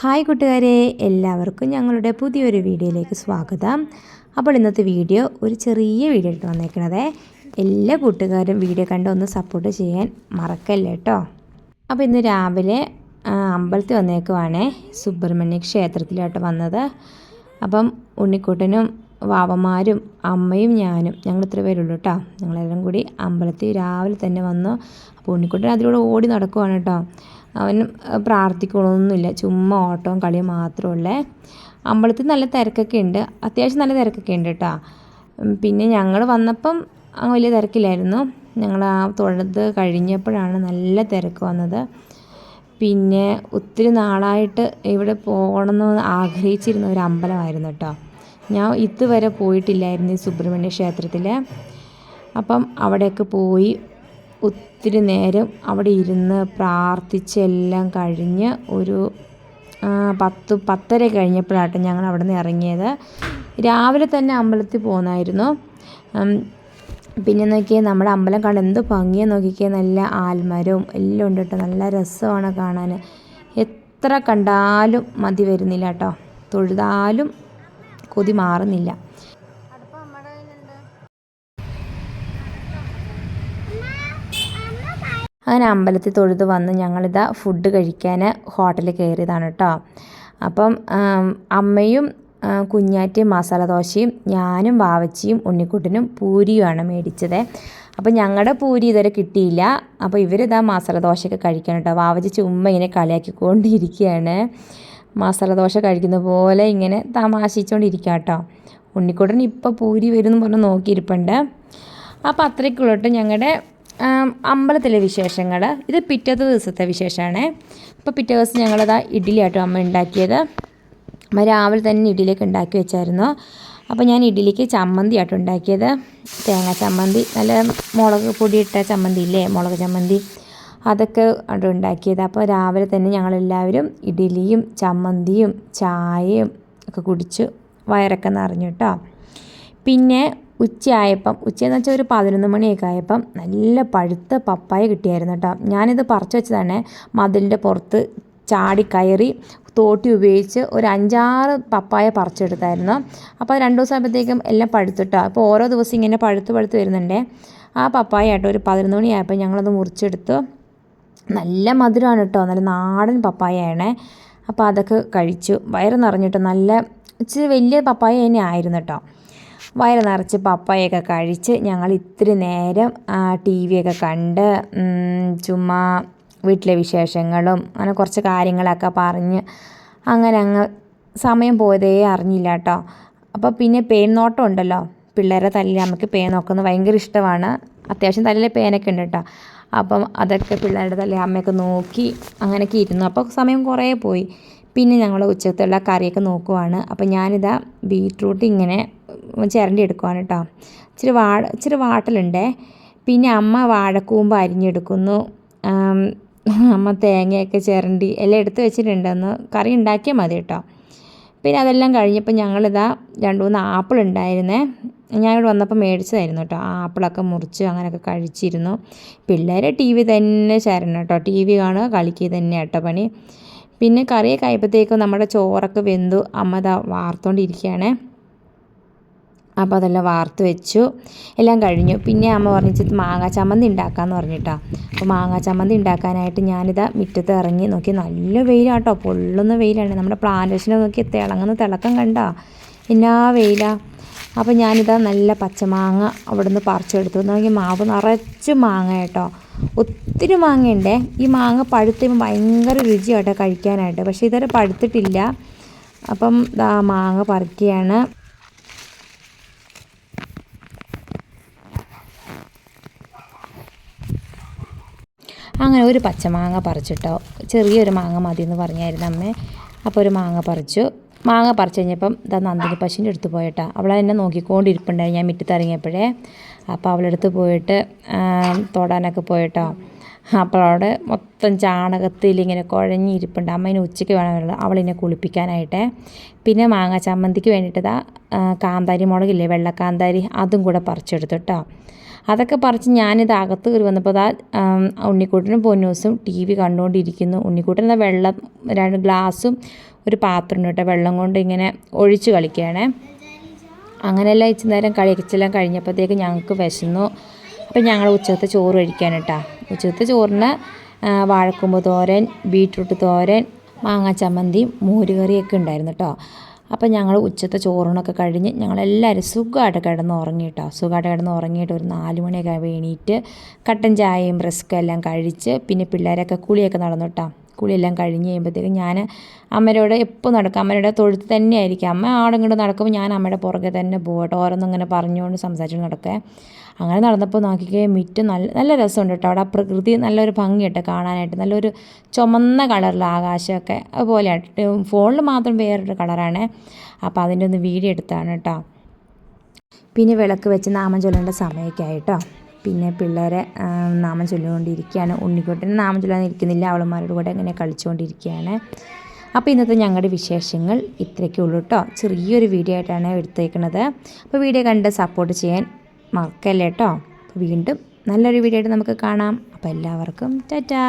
Hi കൂട്ടുകാരെ എല്ലാവർക്കും ഞങ്ങളുടെ പുതിയൊരു വീഡിയോയിലേക്ക് സ്വാഗതം. അപ്പോൾ ഇന്നത്തെ വീഡിയോ ഒരു ചെറിയ വീഡിയോ ഇട്ട് വന്നേക്കണത്. എല്ലാ കൂട്ടുകാരും വീഡിയോ കണ്ട് ഒന്ന് സപ്പോർട്ട് ചെയ്യാൻ മറക്കല്ലേ കേട്ടോ അപ്പോൾ ഇന്ന് രാവിലെ അമ്പലത്തിൽ വന്നേക്കുവാണേ സുബ്രഹ്മണ്യ ക്ഷേത്രത്തിലോട്ട് വന്നത്. അപ്പം ഉണ്ണിക്കുട്ടനും വാവമാരും അമ്മയും ഞാനും ഞങ്ങൾ ഇത്ര പേരുള്ളൂ കേട്ടോ ഞങ്ങളെല്ലാം കൂടി അമ്പലത്തിൽ രാവിലെ തന്നെ വന്നു. അപ്പോൾ ഉണ്ണിക്കുട്ടൻ അതിലൂടെ ഓടി നടക്കുവാണ് കേട്ടോ അവൻ പ്രാർത്ഥിക്കണമൊന്നുമില്ല. ചുമ്മാ ഓട്ടവും കളിയും മാത്രമുള്ളേ അമ്പലത്തിൽ നല്ല തിരക്കൊക്കെ ഉണ്ട്. അത്യാവശ്യം നല്ല തിരക്കൊക്കെ ഉണ്ട് കേട്ടോ പിന്നെ ഞങ്ങൾ വന്നപ്പം വലിയ തിരക്കില്ലായിരുന്നു. ഞങ്ങൾ ആ തൊഴുത് കഴിഞ്ഞപ്പോഴാണ് നല്ല തിരക്ക് വന്നത്. പിന്നെ ഒത്തിരി നാളായിട്ട് ഇവിടെ പോകണമെന്ന് ആഗ്രഹിച്ചിരുന്ന ഒരു അമ്പലമായിരുന്നു കേട്ടോ ഞാൻ ഇതുവരെ പോയിട്ടില്ലായിരുന്നു ഈ സുബ്രഹ്മണ്യ ക്ഷേത്രത്തിൽ അപ്പം അവിടെയൊക്കെ പോയി ഒത്തിരി നേരം അവിടെ ഇരുന്ന് പ്രാർത്ഥിച്ച് എല്ലാം കഴിഞ്ഞ് ഒരു പത്ത് പത്തര കഴിഞ്ഞപ്പോഴാട്ടെ ഞങ്ങൾ അവിടെ നിന്ന് ഇറങ്ങിയത്. രാവിലെ തന്നെ അമ്പലത്തിൽ പോകുന്നായിരുന്നു പിന്നെ നോക്കിയേ നമ്മുടെ അമ്പലം കാണാൻ എന്ത് ഭംഗിയാണ് നോക്കിക്കേ. നല്ല ആൽമരവും എല്ലാം ഉണ്ട് കേട്ടോ. നല്ല രസമാണ് കാണാൻ. എത്ര കണ്ടാലും മതി വരുന്നില്ല കേട്ടോ. തൊഴുതാലും കൊതി മാറുന്നില്ല. അങ്ങനെ അമ്പലത്തിൽ തൊഴുത് വന്ന് ഞങ്ങളിതാ ഫുഡ് കഴിക്കാൻ ഹോട്ടലിൽ കയറിയതാണ് കേട്ടോ അപ്പം അമ്മയും കുഞ്ഞാറ്റിയും മസാല ദോശയും ഞാനും വാവച്ചിയും ഉണ്ണിക്കുട്ടനും പൂരിയുമാണ് മേടിച്ചത്. അപ്പം ഞങ്ങളുടെ പൂരി ഇതുവരെ കിട്ടിയില്ല. അപ്പോൾ ഇവരിതാ മസാല ദോശയൊക്കെ കഴിക്കണം കേട്ടോ വാവച്ചി ചുമ്മാ ഇങ്ങനെ കളിയാക്കിക്കൊണ്ടിരിക്കുകയാണ് മസാല ദോശ കഴിക്കുന്ന പോലെ ഇങ്ങനെ തമാശിച്ചുകൊണ്ടിരിക്കുക കേട്ടോ ഉണ്ണിക്കുട്ടൻ ഇപ്പോൾ പൂരി വരും എന്ന് പറഞ്ഞ് നോക്കിയിരിപ്പുണ്ട്. അപ്പോൾ അത്രയ്ക്കുള്ളൂ കേട്ടോ ഞങ്ങളുടെ അമ്പലത്തിലെ വിശേഷങ്ങൾ. ഇത് പിറ്റത്തെ ദിവസത്തെ വിശേഷമാണ്. അപ്പോൾ പിറ്റേ ദിവസം ഞങ്ങളതാ ഇഡ്ഡലി ആട്ടോ അമ്മ ഉണ്ടാക്കിയത്. അമ്മ രാവിലെ തന്നെ ഇഡ്ഡലിയൊക്കെ ഉണ്ടാക്കി വെച്ചായിരുന്നു. അപ്പോൾ ഞാൻ ഇഡ്ഡലിക്ക് ചമ്മന്തി ഉണ്ടാക്കിയത്. തേങ്ങ ചമ്മന്തി നല്ല മുളക് പൊടി ഇട്ട ചമ്മന്തി ഇല്ലേ? മുളക് ചമ്മന്തി. അതൊക്കെ ആട്ടോ ഉണ്ടാക്കിയത്. അപ്പോൾ രാവിലെ തന്നെ ഞങ്ങളെല്ലാവരും ഇഡ്ഡലിയും ചമ്മന്തിയും ചായയും ഒക്കെ കുടിച്ച് വയറൊക്കെ നിറഞ്ഞു കേട്ടോ പിന്നെ ഉച്ചയായപ്പം ഉച്ചയെന്ന് വെച്ചാൽ ഒരു പതിനൊന്ന് മണിയൊക്കെ ആയപ്പം നല്ല പഴുത്ത പപ്പായ കിട്ടിയായിരുന്നു കേട്ടോ ഞാനിത് പറിച്ചു വെച്ചതാണ് മതിലിന്റെ പുറത്ത് ചാടി കയറി തോട്ടി ഉപയോഗിച്ച് ഒരു അഞ്ചാറ് പപ്പായ പറിച്ചെടുത്തായിരുന്നു. അപ്പോൾ രണ്ട് ദിവസം ആയപ്പോഴത്തേക്കും എല്ലാം പഴുത്തിട്ടോ അപ്പോൾ ഓരോ ദിവസം ഇങ്ങനെ പഴുത്ത് പഴുത്ത് വരുന്നുണ്ടേ. ആ പപ്പായ ആട്ടോ ഒരു പതിനൊന്ന് മണിയായപ്പോൾ ഞങ്ങളത് മുറിച്ചെടുത്തു. നല്ല മധുരമാണ് കേട്ടോ നല്ല നാടൻ പപ്പായയാണ്. അപ്പോൾ അതൊക്കെ കഴിച്ചു. വയറ് നിറഞ്ഞിട്ട് നല്ല ഇച്ചിരി വലിയ പപ്പായ തന്നെ ആയിരുന്നു കേട്ടോ വയറ് നിറച്ച് പപ്പായൊക്കെ കഴിച്ച് ഞങ്ങൾ ഇത്തിരി നേരം ടി വിയൊക്കെ കണ്ട് ചുമ്മാ വീട്ടിലെ വിശേഷങ്ങളും അങ്ങനെ കുറച്ച് കാര്യങ്ങളൊക്കെ പറഞ്ഞ് അങ്ങനെ അങ്ങ് സമയം പോയതേ അറിഞ്ഞില്ല കേട്ടോ. അപ്പോൾ പിന്നെ പേൻ നോട്ടം ഉണ്ടല്ലോ. പിള്ളേരെ തല്ലിൽ നമുക്ക് പേൻ നോക്കുന്നത് ഭയങ്കര ഇഷ്ടമാണ്. അത്യാവശ്യം തല്ലിലെ പേനൊക്കെ ഉണ്ട് കേട്ടോ. അപ്പം അതൊക്കെ പിള്ളേരുടെ തല്ലിൽ അമ്മയൊക്കെ നോക്കി അങ്ങനെയൊക്കെ ഇരുന്നു. അപ്പോൾ സമയം കുറേ പോയി. പിന്നെ ഞങ്ങൾ ഉച്ചത്തുള്ള കറിയൊക്കെ നോക്കുവാണ്. അപ്പോൾ ഞാനിതാ ബീട്രൂട്ട് ഇങ്ങനെ ചിരണ്ടി എടുക്കുവാണ് കേട്ടോ. ഇച്ചിരി വാഴ ഇച്ചിരി വാട്ടലുണ്ടേ. പിന്നെ അമ്മ വാഴക്കൂമ്പ് അരിഞ്ഞെടുക്കുന്നു. അമ്മ തേങ്ങയൊക്കെ ചിരണ്ടി എല്ലാം എടുത്ത് വെച്ചിട്ടുണ്ടെന്ന് കറി ഉണ്ടാക്കിയാൽ മതി കേട്ടോ. പിന്നെ അതെല്ലാം കഴിഞ്ഞപ്പോൾ ഞങ്ങളിതാ രണ്ട് മൂന്ന് ആപ്പിൾ ഉണ്ടായിരുന്നേ. ഞാൻ ഇവിടെ വന്നപ്പോൾ മേടിച്ചതായിരുന്നു കേട്ടോ. ആ ആപ്പിളൊക്കെ മുറിച്ച് അങ്ങനെയൊക്കെ കഴിച്ചിരുന്നു. പിള്ളേരെ ടി വി തന്നെ ചേരണം കേട്ടോ. ടി വി കാണുക കളിക്കുക തന്നെ കേട്ടോ പണി. പിന്നെ കറിയൊക്കെ ആയപ്പോഴത്തേക്കും നമ്മുടെ ചോറൊക്കെ വെന്തു. അമ്മ ദാ വാർത്തോണ്ടിരിക്കുകയാണേ. അപ്പോൾ അതെല്ലാം വാർത്ത് വെച്ചു. എല്ലാം കഴിഞ്ഞു. പിന്നെ അമ്മ പറഞ്ഞിട്ട് മാങ്ങാ ചമ്മന്തി ഉണ്ടാക്കാമെന്ന് പറഞ്ഞിട്ടാ. അപ്പോൾ മാങ്ങാ ചമ്മന്തി ഉണ്ടാക്കാനായിട്ട് ഞാനിതാ മുറ്റത്ത് ഇറങ്ങി നോക്കി. നല്ല വെയിലാട്ടോ. പൊള്ളുന്ന വെയിലാണ്. നമ്മുടെ പ്ലാന്റേഷനെ നോക്കി തിളങ്ങുന്ന തിളക്കം കണ്ടാ. എന്നാ വെയിലാ. അപ്പോൾ ഞാനിതാ നല്ല പച്ചമാങ്ങ അവിടെ നിന്ന് പറിച്ചെടുത്തു നോക്കി മാവ് നിറച്ച് മാങ്ങ കേട്ടോ. ഒത്തിരി മാങ്ങയുണ്ടേ. ഈ മാങ്ങ പഴുത്തുമ്പോൾ ഭയങ്കര രുചിയാട്ടോ കഴിക്കാനായിട്ട്. പക്ഷേ ഇതുവരെ പഴുത്തിട്ടില്ല. അപ്പം മാങ്ങ പറിക്കുകയാണ്. അങ്ങനെ ഒരു പച്ചമാങ്ങ പറിച്ചിട്ടോ. ചെറിയൊരു മാങ്ങ മതി എന്ന് പറഞ്ഞായിരുന്നു അമ്മേ. അപ്പോൾ ഒരു മാങ്ങ പറിച്ചു. മാങ്ങ പറിച്ചു കഴിഞ്ഞപ്പം ഇതാ നന്ദിനി പശുവിന്റെ അടുത്ത് പോയിട്ടാ. അവൾ എന്നെ നോക്കിക്കൊണ്ടിരിപ്പുണ്ടായി ഞാൻ മിറ്റത്തിറങ്ങിയപ്പോഴേ. അപ്പോൾ അവളെടുത്ത് പോയിട്ട് തൊടാനൊക്കെ പോയിട്ടോ. അപ്പോൾ അവിടെ മൊത്തം ചാണകത്തിൽ ഇങ്ങനെ കുഴഞ്ഞിരിപ്പുണ്ട്. അമ്മ ഉച്ചയ്ക്ക് വേണം അവളിനെ കുളിപ്പിക്കാനായിട്ട്. പിന്നെ മാങ്ങ ചമ്മന്തിക്ക് വേണ്ടിയിട്ട് കാന്താരി മുളകില്ലേ വെള്ളക്കാന്താരി അതും കൂടെ പറിച്ചെടുത്തു കേട്ടോ. അതൊക്കെ പറിച്ച് ഞാനിത് അകത്ത് കയറി വന്നപ്പോൾ അതാ ഉണ്ണിക്കൂട്ടനും പൊന്നൂസും ടി വി കണ്ടുകൊണ്ടിരിക്കുന്നു ഉണ്ണിക്കൂട്ടൻ എന്താ വെള്ളം രണ്ട് ഗ്ലാസും ഒരു പാത്രം കേട്ടോ വെള്ളം കൊണ്ട് ഇങ്ങനെ ഒഴിച്ച് കളിക്കുകയാണേ. അങ്ങനെയെല്ലാം ഇച്ചിരി നേരം കഴിച്ചെല്ലാം കഴിഞ്ഞപ്പോഴത്തേക്ക് ഞങ്ങൾക്ക് വിശന്നു. അപ്പം ഞങ്ങൾ ഉച്ചത്തെ ചോറ് കഴിക്കാൻ കേട്ടോ. ഉച്ചത്തെ ചോറിന് വാഴക്കുമ്പ് തോരൻ ബീട്രൂട്ട് തോരൻ മാങ്ങാ ചമ്മന്തി മോരുകറിയൊക്കെ ഉണ്ടായിരുന്നു കേട്ടോ. അപ്പം ഞങ്ങൾ ഉച്ചത്തെ ചോറിനൊക്കെ കഴിഞ്ഞ് ഞങ്ങളെല്ലാവരും സുഖമായിട്ട് കിടന്ന് ഉറങ്ങിയിട്ടോ സുഖമായിട്ട് കിടന്ന് ഉറങ്ങിയിട്ട് ഒരു നാല് മണിയൊക്കെ എണീറ്റ് കട്ടൻ ചായയും റസ്ക്കും എല്ലാം കഴിച്ച് പിന്നെ പിള്ളേരൊക്കെ കുളിയൊക്കെ നടന്നു കുളിയെല്ലാം കഴിഞ്ഞ് കഴിയുമ്പോഴത്തേക്കും ഞാൻ അമ്മയോട് എപ്പോൾ നടക്കും? അമ്മയുടെ തൊഴുത്ത് തന്നെയായിരിക്കും. അമ്മ ആടെ ഇങ്ങോട്ട് നടക്കുമ്പോൾ ഞാൻ അമ്മയുടെ പുറകെ തന്നെ പോകട്ടെ ഓരോന്നും ഇങ്ങനെ പറഞ്ഞുകൊണ്ട് സംസാരിച്ചു നടക്കേ. അങ്ങനെ നടന്നപ്പോൾ നോക്കിക്കേ മുറ്റം നല്ല നല്ല രസമുണ്ട് കേട്ടോ. അവിടെ പ്രകൃതി നല്ലൊരു ഭംഗിയുണ്ട് കാണാനായിട്ട്. നല്ലൊരു ചുമന്ന കളറിൽ ആകാശമൊക്കെ അതുപോലെ ഫോണിൽ മാത്രം വേറൊരു കളറാണ്. അപ്പോൾ അതിന്റെ ഒന്ന് വീഡിയോ എടുത്താണ് കേട്ടോ. പിന്നെ വിളക്ക് വെച്ച് നാമം ചൊല്ലേണ്ട സമയമൊക്കെ ആയിട്ടോ പിന്നെ പിള്ളേരെ നാമം ചൊല്ലിക്കൊണ്ടിരിക്കുകയാണ്. ഉണ്ണിക്കുട്ടൻ നാമം ചൊല്ലാൻ ഇരിക്കുന്നില്ല. അവളന്മാരോട് കൂടെ ഇങ്ങനെ കളിച്ചുകൊണ്ടിരിക്കുകയാണ്. അപ്പോൾ ഇന്നത്തെ ഞങ്ങളുടെ വിശേഷങ്ങൾ ഇത്രയൊക്കെ ഉള്ളൂ കേട്ടോ. ചെറിയൊരു വീഡിയോ ആയിട്ടാണ് എടുത്തേക്കുന്നത്. അപ്പോൾ വീഡിയോ കണ്ട് സപ്പോർട്ട് ചെയ്യാൻ മറക്കല്ലേ കേട്ടോ വീണ്ടും നല്ലൊരു വീഡിയോ ആയിട്ട് നമുക്ക് കാണാം. അപ്പോൾ എല്ലാവർക്കും ടാറ്റാ.